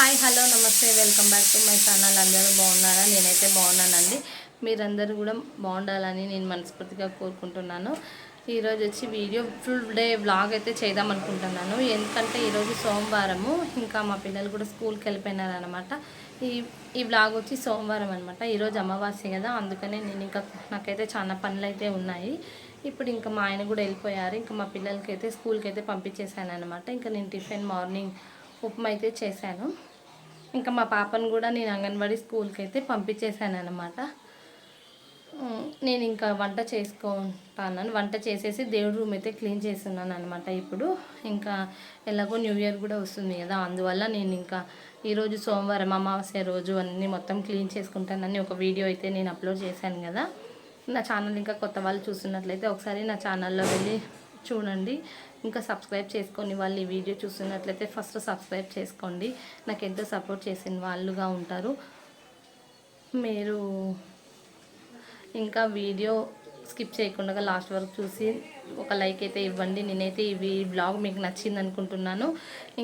Hi hello నమస్తే welcome back to my channel. అందరూ బాగున్నారా? నేనైతే బాగున్నానండి. మీరందరూ కూడా బాగుండాలని నేను మనస్ఫూర్తిగా కోరుకుంటున్నాను. ఈరోజు వచ్చి వీడియో ఫుల్ డే వ్లాగ్ అయితే చేద్దాం అనుకుంటున్నాను. ఎందుకంటే ఈరోజు సోమవారము. ఇంకా మా పిల్లలు కూడా స్కూల్కి వెళ్ళిపోయినారు అనమాట ఈ ఈ వ్లాగ్ వచ్చి సోమవారం అనమాట ఈరోజు అమావాస్య కదా. అందుకనే నేను ఇంకా నాకైతే చాలా పనులు అయితే ఉన్నాయి. ఇప్పుడు ఇంకా మా ఆయన కూడా వెళ్ళిపోయారు. ఇంకా మా పిల్లలకి అయితే స్కూల్కి అయితే పంపించేశాను అనమాట ఇంకా నేను టిఫిన్ మార్నింగ్ ఉప్మా అయితే చేశాను. ఇంకా మా పాపను కూడా నేను అంగన్వాడీ స్కూల్కి అయితే పంపించేశాను అనమాట నేను ఇంకా వంట చేసుకుంటాను వంట చేసేసి దేవుడి రూమ్ అయితే క్లీన్ చేస్తున్నాను అనమాట ఇప్పుడు. ఇంకా ఎలాగో న్యూ ఇయర్ కూడా వస్తుంది కదా అందువల్ల నేను ఇంకా ఈరోజు సోమవారం అమావాస్య రోజు అన్నీ మొత్తం క్లీన్ చేసుకుంటానని ఒక వీడియో అయితే నేను అప్లోడ్ చేశాను కదా. నా ఛానల్ ఇంకా కొత్త వాళ్ళు చూస్తున్నట్లయితే ఒకసారి నా ఛానల్లో వెళ్ళి చూడండి. ఇంకా సబ్స్క్రైబ్ చేసుకొని వాళ్ళు ఈ వీడియో చూస్తున్నట్లయితే ఫస్ట్ సబ్స్క్రైబ్ చేసుకోండి. నాకు ఎంతో సపోర్ట్ చేసిన వాళ్ళుగా ఉంటారు. మీరు ఇంకా వీడియో స్కిప్ చేయకుండా లాస్ట్ వరకు చూసి ఒక లైక్ అయితే ఇవ్వండి. నేనైతే ఇవి బ్లాగ్ మీకు నచ్చింది అనుకుంటున్నాను.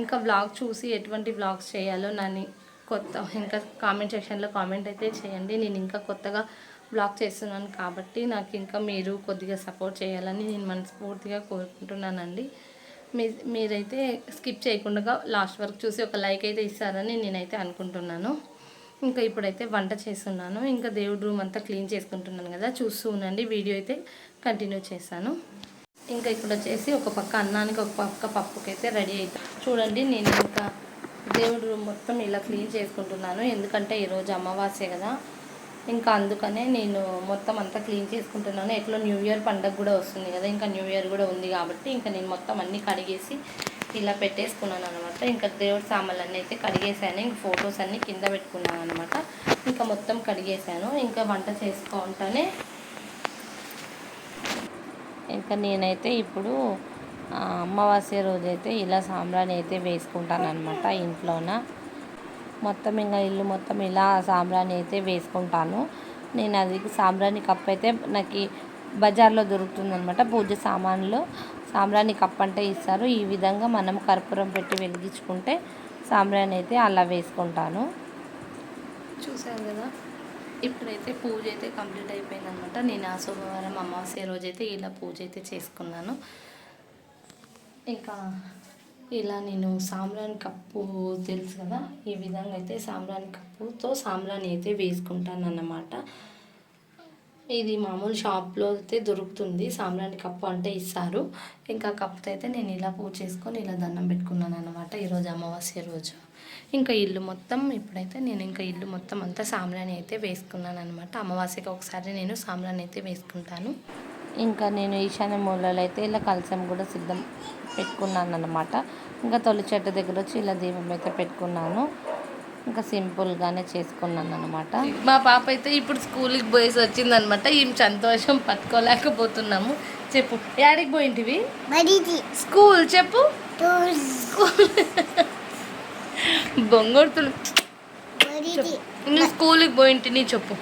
ఇంకా బ్లాగ్ చూసి ఎటువంటి బ్లాగ్స్ చేయాలో నన్ను కొత్త ఇంకా కామెంట్ సెక్షన్లో కామెంట్ అయితే చేయండి. నేను ఇంకా కొత్తగా బ్లాగ్ చేస్తున్నాను కాబట్టి నాకు ఇంకా మీరు కొద్దిగా సపోర్ట్ చేయాలని నేను మనస్ఫూర్తిగా కోరుకుంటున్నానండి. మీ మీరైతే స్కిప్ చేయకుండా లాస్ట్ వరకు చూసి ఒక లైక్ అయితే ఇస్తారని నేనైతే అనుకుంటున్నాను. ఇంకా ఇప్పుడైతే వంట చేస్తున్నాను. ఇంకా దేవుడి రూమ్ అంతా క్లీన్ చేసుకుంటున్నాను కదా చూస్తూ ఉండండి. వీడియో అయితే కంటిన్యూ చేశాను ఇంకా ఇక్కడ వచ్చేసి ఒక పక్క అన్నానికి ఒక పక్క పప్పుకి అయితే రెడీ అవుతాను చూడండి నేను ఇంకా దేవుడి రూమ్ మొత్తం ఇలా క్లీన్ చేసుకుంటున్నాను. ఎందుకంటే ఈరోజు అమావాస్య కదా. ఇంకా అందుకనే నేను మొత్తం అంతా క్లీన్ చేసుకుంటున్నాను. ఎట్లా న్యూ ఇయర్ పండగ కూడా వస్తుంది కదా ఇంకా న్యూ ఇయర్ కూడా ఉంది కాబట్టి ఇంకా నేను మొత్తం అన్నీ కడిగేసి ఇలా పెట్టేసుకున్నాను అనమాట ఇంకా దేవుడి సామాన్లన్నీ అయితే కడిగేసాను. ఇంకా ఫొటోస్ అన్నీ కింద పెట్టుకున్నాను అనమాట ఇంకా మొత్తం కడిగేసాను. ఇంకా వంట చేసుకుంటానే ఇంకా నేనైతే ఇప్పుడు అమావాస్య రోజైతే ఇలా సాంబ్రాణి అయితే వేసుకుంటాను అనమాట ఇంట్లోన. మొత్తం ఇంకా ఇల్లు మొత్తం ఇలా సాంబ్రాణి అయితే వేసుకుంటాను. నేను అది సాంబ్రాణి కప్ అయితే నాకు బజార్లో దొరుకుతుందనమాట పూజ సామాన్లు. సాంబ్రాణి కప్ అంటే ఇస్తారు. ఈ విధంగా మనం కర్పూరం పెట్టి వెలిగించుకుంటే సాంబ్రాణి అయితే అలా వేసుకుంటాను. చూసారు కదా? ఇప్పుడైతే పూజ అయితే కంప్లీట్ అయిపోయింది అనమాట నేను ఆ సోమవారం అమావాస్య రోజైతే ఇలా పూజ అయితే చేసుకున్నాను. ఇంకా ఇలా నేను సాంబ్రాణి కప్పు తెలుసు కదా? ఈ విధంగా అయితే సాంబ్రాణి కప్పుతో సాంబ్రాణి అయితే వేసుకుంటాను అన్నమాట ఇది మామూలు షాప్లో అయితే దొరుకుతుంది. సాంబ్రాణి కప్పు అంటే ఇస్తారు. ఇంకా కప్పుతో అయితే నేను ఇలా పూజ చేసుకొని ఇలా దండం పెట్టుకున్నాను అనమాట ఈరోజు అమావాస్య రోజు. ఇంకా ఇల్లు మొత్తం ఇప్పుడైతే నేను ఇంకా ఇల్లు మొత్తం అంతా సాంబ్రాణి అయితే వేసుకున్నాను అనమాట అమావాస్యకి ఒకసారి నేను సాంబ్రాణి అయితే వేసుకుంటాను. ఇంకా నేను ఈశాన్య మూలలో అయితే ఇలా కలసం కూడా సిద్ధం పెట్టుకున్నాను అనమాట ఇంకా తొలి చెట్టు దగ్గర వచ్చి ఇలా దీపం అయితే పెట్టుకున్నాను. ఇంకా సింపుల్గానే చేసుకున్నాను అనమాట మా పాప అయితే ఇప్పుడు స్కూల్కి పోయేసి వచ్చిందనమాట ఈ సంతోషం పట్టుకోలేకపోతున్నాము. చెప్పు. యాడికి పోయింటివి? స్కూల్ చెప్పు. టూర్స్. బొంగొడుతులు బడిది నీ స్కూల్కి చెప్పు.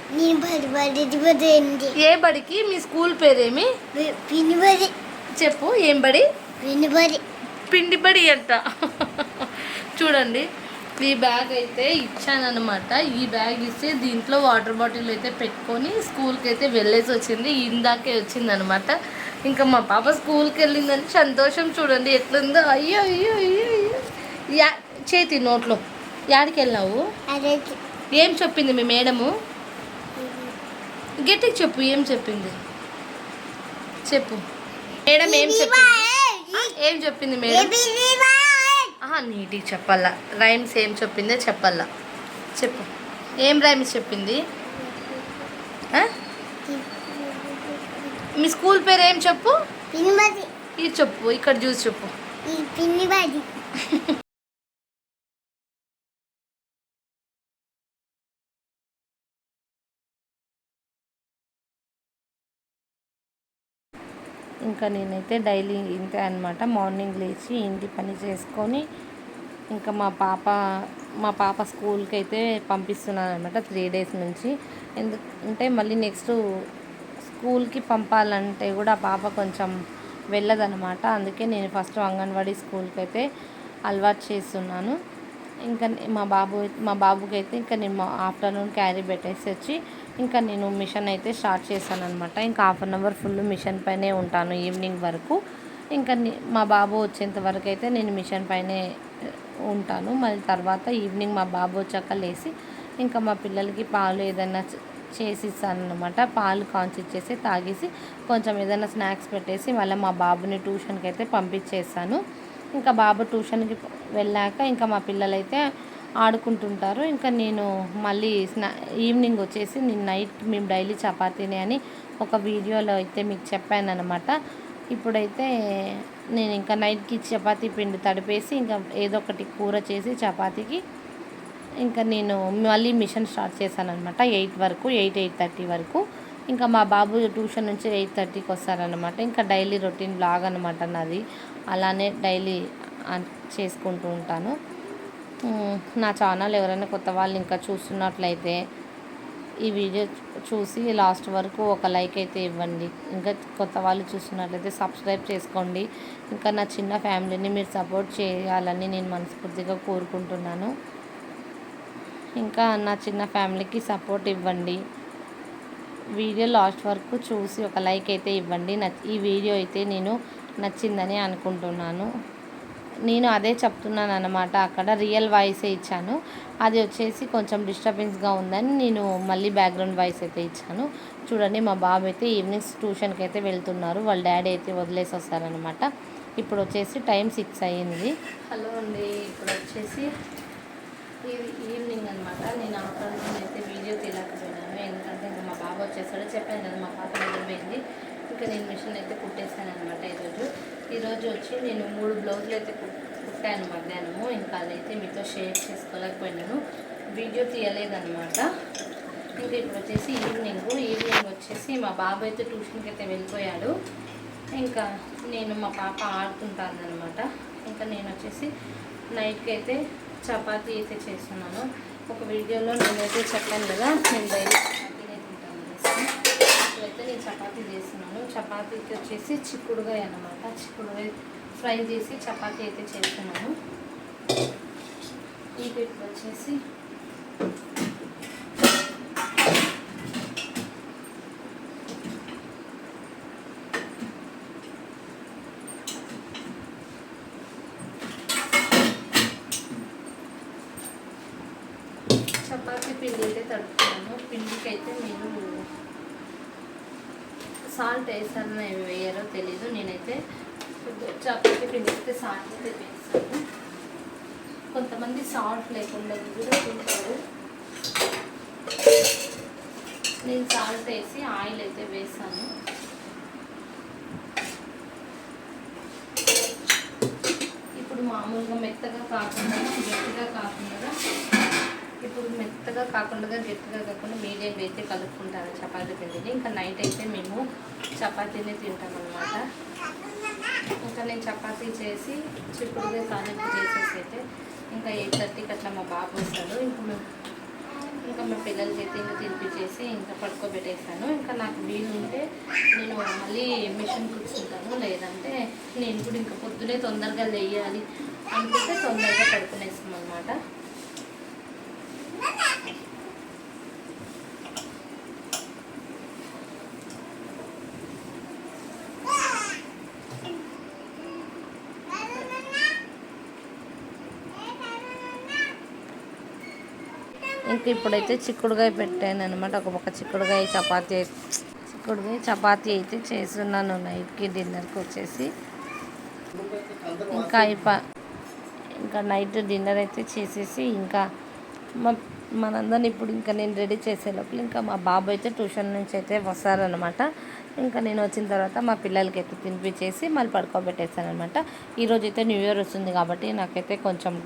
బడి బడిది బడింది ఏ బడికి? మీ స్కూల్ పేరేమి? చెప్పు. ఏం బడి? పిని బడి. పిండి బడి అంట. చూడండి ఈ బ్యాగ్ అయితే ఇచ్చానమాట ఈ బ్యాగ్ ఇస్తే దీంట్లో వాటర్ బాటిల్ అయితే పెట్టుకొని స్కూల్కి అయితే వెళ్ళేసి వచ్చింది ఇందాకే వచ్చిందనమాట ఇంకా మా పాప స్కూల్కి వెళ్ళిందని సంతోషం చూడండి ఎట్లుందో. అయ్యో అయ్యో అయ్యో అయ్యో. యా చేతి నోట్లో యాడికి వెళ్ళినావు? అదే ఏం చెప్పింది మీ మేడము? గట్టికి చెప్పు ఏం చెప్పింది? చెప్పు. మేడం ఏం చెప్పింది? ఏం చెప్పింది మేడం? నీటికి చెప్పాలా. రైమ్స్ ఏం చెప్పిందో చెప్పాలా. చెప్పు. ఏం రైమ్స్ చెప్పింది? మీ స్కూల్ పేరు ఏం చెప్పు? ఇది చెప్పు ఇక్కడ చూసి చెప్పు. ఇంకా నేనైతే డైలీ ఇంతే అనమాట మార్నింగ్ లేచి ఇంటి పని చేసుకొని ఇంకా మా పాప మా పాప స్కూల్కి అయితే పంపిస్తున్నాను అనమాట త్రీ డేస్ నుంచి. ఎందుకంటే మళ్ళీ నెక్స్ట్ స్కూల్కి పంపాలంటే కూడా పాప కొంచెం వెళ్ళదనమాట అందుకే నేను ఫస్ట్ అంగన్వాడీ స్కూల్కి అయితే అలవాటు చేస్తున్నాను. ఇంకా మా బాబు మా బాబుకి అయితే ఇంకా నేను మా ఆఫ్టర్నూన్ క్యారీ పెట్టేసి వచ్చి ఇంకా నేను మిషన్ అయితే స్టార్ట్ చేశాను అనమాట ఇంకా half an hour full mission పైనే ఉంటాను ఈవినింగ్ వరకు. ఇంకా మా బాబు వచ్చేంత వరకు అయితే నేను మిషన్ పైనే ఉంటాను. మళ్ళీ తర్వాత ఈవినింగ్ మా బాబు వచ్చాక లేచి ఇంకా మా పిల్లలకి పాలు ఏదైనా చేసి ఇస్తాను అనమాట పాలు కాంచి ఇచ్చేసి తాగేసి కొంచెం ఏదైనా స్నాక్స్ పెట్టేసి మళ్ళీ మా బాబుని ట్యూషన్కి అయితే పంపించేస్తాను. ఇంకా బాబు ట్యూషన్కి వెళ్ళాక ఇంకా మా పిల్లలైతే ఆడుకుంటుంటారు. ఇంకా నేను మళ్ళీ స్నా ఈవినింగ్ వచ్చేసి నేను నైట్ మేము డైలీ చపాతీనే అని ఒక వీడియోలో అయితే మీకు చెప్పాను అనమాట ఇప్పుడైతే నేను ఇంకా నైట్కి చపాతీ పిండి తడిపేసి ఇంకా ఏదో ఒకటి కూర చేసి చపాతీకి ఇంకా నేను మళ్ళీ మిషన్ స్టార్ట్ చేశాను అనమాట ఎయిట్ వరకు ఎయిట్ ఎయిట్ థర్టీ వరకు. ఇంకా మా బాబు ట్యూషన్ నుంచి ఎయిట్ థర్టీకి వస్తారనమాట ఇంకా డైలీ రొటీన్ బ్లాగ్ అనమాట నాది. అలానే డైలీ చేసుకుంటూ ఉంటాను. నా ఛానల్ ఎవరైనా కొత్త వాళ్ళు ఇంకా చూస్తున్నట్లయితే ఈ వీడియో చూసి లాస్ట్ వరకు ఒక లైక్ అయితే ఇవ్వండి. ఇంకా కొత్త వాళ్ళు చూస్తున్నట్లయితే సబ్స్క్రైబ్ చేసుకోండి. ఇంకా నా చిన్న ఫ్యామిలీని మీరు సపోర్ట్ చేయాలని నేను మనస్ఫూర్తిగా కోరుకుంటున్నాను. ఇంకా నా చిన్న ఫ్యామిలీకి సపోర్ట్ ఇవ్వండి. వీడియో లాస్ట్ వరకు చూసి ఒక లైక్ అయితే ఇవ్వండి. ఈ వీడియో అయితే నేను నచ్చిందని అనుకుంటున్నాను. నేను అదే చెప్తున్నాను అనమాట అక్కడ రియల్ వాయిసే ఇచ్చాను. అది వచ్చేసి కొంచెం డిస్టర్బెన్స్గా ఉందని నేను మళ్ళీ బ్యాక్గ్రౌండ్ వాయిస్ అయితే ఇచ్చాను. చూడండి మా బాబు అయితే ఈవినింగ్స్ ట్యూషన్కి అయితే వెళ్తున్నారు. వాళ్ళ డాడీ అయితే వదిలేసి వస్తారనమాట ఇప్పుడు వచ్చేసి టైం సిక్స్ అయ్యింది. హలో అండి. ఇప్పుడు వచ్చేసి ఈవినింగ్ అనమాట నేను ఆఫ్టర్నూన్ అయితే వీడియో తీయలేకపోయినాను ఎందుకంటే బాబు వచ్చేసాడు. చెప్పాను కదా మా పాప నిద్రపోయింది. ఇంకా నేను మిషన్ అయితే కుట్టేసాను అనమాట ఈరోజు. ఈరోజు వచ్చి నేను మూడు బ్లౌజులు అయితే కుట్టాను మధ్యాహ్నము. ఇంకా అదైతే మీతో షేర్ చేసుకోలేకపోయినాను. వీడియో తీయలేదన్నమాట. ఇంకా ఇప్పుడు వచ్చేసి ఈవినింగ్. ఈవినింగ్ వచ్చేసి మా బాబు అయితే ట్యూషన్కి అయితే వెళ్ళిపోయాడు. ఇంకా నేను మా పాప ఆడుకుంటాను అనమాట ఇంకా నేను వచ్చేసి నైట్కి అయితే చపాతీ అయితే చేస్తున్నాను. ఒక వీడియోలో నేనైతే చెప్పాను కదా నేను డైలీ అయితే నేను చపాతీ చేస్తున్నాను. చపాతీకి వచ్చేసి చిక్కుడుగాయ అన్నమాట. చిక్కుడుగాయ ఫ్రై చేసి చపాతీ అయితే చేస్తున్నాను. ఈ ఇప్పుడు వచ్చేసి చపాతీ పిండి అయితే తడుపుతున్నాను. పిండికి అయితే నేను సాల్ట్ వేశారని ఏమి వేయారో తెలీదు. నేనైతే చపాతీ పిండి అయితే సాల్ట్ అయితే వేస్తాను. కొంతమంది సాల్ట్ లేకుండా కూడా తింటారు. నేను సాల్ట్ వేసి ఆయిల్ అయితే వేసాను. ఇప్పుడు మామూలుగా మెత్తగా కాకుండా గట్టిగా కాకుండా ఇప్పుడు మెత్తగా కాకుండా గట్టిగా కాకుండా మీడియం అయితే కలుపుకుంటాను చపాతీ పిండిని. ఇంకా నైట్ అయితే మేము చపాతీనే తింటాం అనమాట ఇంకా నేను చపాతీ చేసి చిక్కుడుగా తాలింపు చేసేసి అయితే ఇంకా ఎయిట్ థర్టీకి అట్లా మా బాబు వస్తాడు. ఇంకా మేము ఇంకా మా పిల్లలకి అయితే ఇంకా తినిపించేసి ఇంకా పడుకోబెట్టేస్తాను. ఇంకా నాకు వీలు ఉంటే నేను మళ్ళీ మిషన్ కూర్చుంటాను. లేదంటే నేను కూడా ఇంకా పొద్దునే తొందరగా లేయాలి అనుకుంటే తొందరగా పడుకునేస్తాం అనమాట ఇంక ఇప్పుడైతే చిక్కుడుగాయ పెట్టాను అనమాట ఒక పక్క చిక్కుడుగాయ చపాతీ అయి- చిక్కుడుగాయ చపాతీ అయితే చేస్తున్నాను నైట్కి డిన్నర్కి వచ్చేసి. ఇంకా అయిపో ఇంకా నైట్ డిన్నర్ అయితే చేసేసి ఇంకా మా మనందరిని ఇప్పుడు ఇంకా నేను రెడీ చేసే లోపల ఇంకా మా బాబు అయితే ట్యూషన్ నుంచి అయితే వస్తారనమాట ఇంకా నేను వచ్చిన తర్వాత మా పిల్లలకి అయితే తినిపించేసి మళ్ళీ పడుకోబెట్టేస్తాను ఈరోజు అయితే న్యూ ఇయర్ వస్తుంది కాబట్టి నాకైతే కొంచెం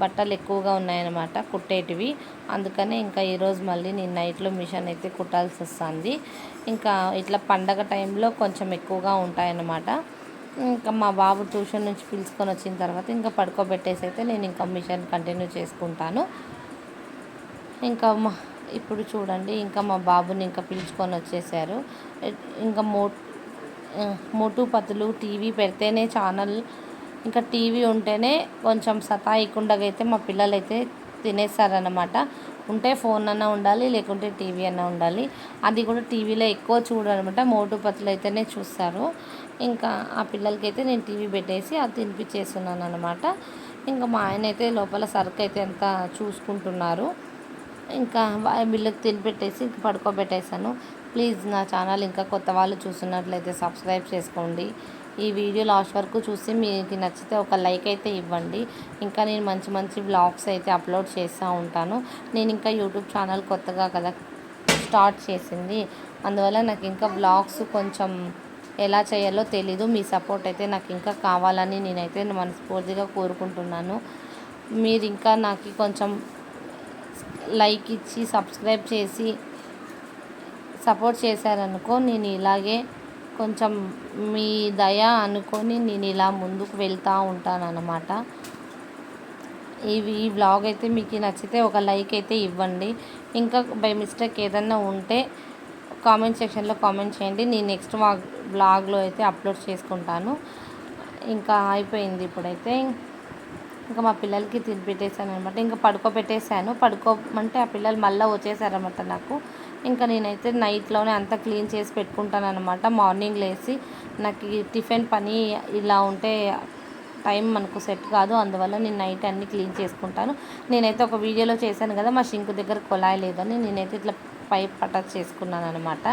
బట్టలు ఎక్కువగా ఉన్నాయన్నమాట కుట్టేటివి. అందుకనే ఇంకా ఈరోజు మళ్ళీ నేను నైట్లో మిషన్ అయితే కుట్టాల్సి వస్తుంది. ఇంకా ఇట్లా పండగ టైంలో కొంచెం ఎక్కువగా ఉంటాయన్నమాట. ఇంకా మా బాబు ట్యూషన్ నుంచి పిలుచుకొని వచ్చిన తర్వాత ఇంకా పడుకోబెట్టేసి అయితే నేను ఇంకా మిషన్ కంటిన్యూ చేసుకుంటాను. ఇంకా మా ఇప్పుడు చూడండి ఇంకా మా బాబుని ఇంకా పిలుచుకొని వచ్చేసారు. ఇంకా మో మోటు పతులు టీవీ పెడితేనే ఛానల్ ఇంకా టీవీ ఉంటేనే కొంచెం సతాయికుండగైతే అయితే మా పిల్లలైతే తినేస్తారనమాట ఉంటే ఫోన్ అన్నా ఉండాలి లేకుంటే టీవీ అన్నా ఉండాలి. అది కూడా టీవీలో ఎక్కువ చూడనమాట మోటు పతులు అయితేనే చూస్తారు. ఇంకా ఆ పిల్లలకైతే నేను టీవీ పెట్టేసి అది తినిపించేస్తున్నాను అనమాట ఇంకా మా ఆయన అయితే లోపల సరుకు అయితే ఎంత చూసుకుంటున్నారు. ఇంకా వా- వీళ్ళకి తినిపెట్టేసి ఇంక పడుకోబెట్టేశాను. ప్లీజ్ నా ఛానల్ ఇంకా కొత్త వాళ్ళు చూస్తున్నట్లయితే సబ్స్క్రైబ్ చేసుకోండి. ఈ వీడియో లాస్ట్ వరకు చూసి మీకు నచ్చితే ఒక లైక్ అయితే ఇవ్వండి. ఇంకా నేను మంచి మంచి బ్లాగ్స్ అయితే అప్లోడ్ చేస్తూ ఉంటాను. నేను ఇంకా యూట్యూబ్ ఛానల్ కొత్తగా కదా స్టార్ట్ చేసింది. అందువల్ల నాకు ఇంకా బ్లాగ్స్ కొంచెం ఎలా చేయాలో తెలీదు. మీ సపోర్ట్ అయితే నాకు ఇంకా కావాలని నేనైతే మనస్ఫూర్తిగా కోరుకుంటున్నాను. మీరు ఇంకా నాకు కొంచెం లైక్ ఇచ్చి సబ్స్క్రైబ్ చేసి సపోర్ట్ చేశారనుకో నేను ఇలాగే కొంచెం మీ దయ అనుకొని నేను ఇలా ముందుకు వెళ్తూ ఉంటానన్నమాట. ఇవి ఈ బ్లాగ్ అయితే మీకు నచ్చితే ఒక లైక్ అయితే ఇవ్వండి. ఇంకా బై మిస్టేక్ ఏదన్నా ఉంటే కామెంట్ సెక్షన్లో కామెంట్ చేయండి. నేను నెక్స్ట్ బ్లాగ్లో అయితే అప్లోడ్ చేసుకుంటాను. ఇంకా అయిపోయింది ఇప్పుడైతే. ఇంకా మా పిల్లలకి తినిపెట్టేశాను అనమాట ఇంకా పడుకోబెట్టేసాను పడుకోమంటే ఆ పిల్లలు మళ్ళీ వచ్చేసారనమాట నాకు. ఇంకా నేనైతే నైట్లోనే అంతా క్లీన్ చేసి పెట్టుకుంటాను అనమాట మార్నింగ్ లేచి నాకు టిఫిన్ పని ఇలా ఉంటే టైం మనకు సెట్ కాదు. అందువల్ల నేను నైట్ అన్నీ క్లీన్ చేసుకుంటాను. నేనైతే ఒక వీడియోలో చేశాను కదా మా షింకు దగ్గర కొలాయి లేదని. నేనైతే ఇట్లా పైప్ అటాచ్ చేసుకున్నాను అనమాట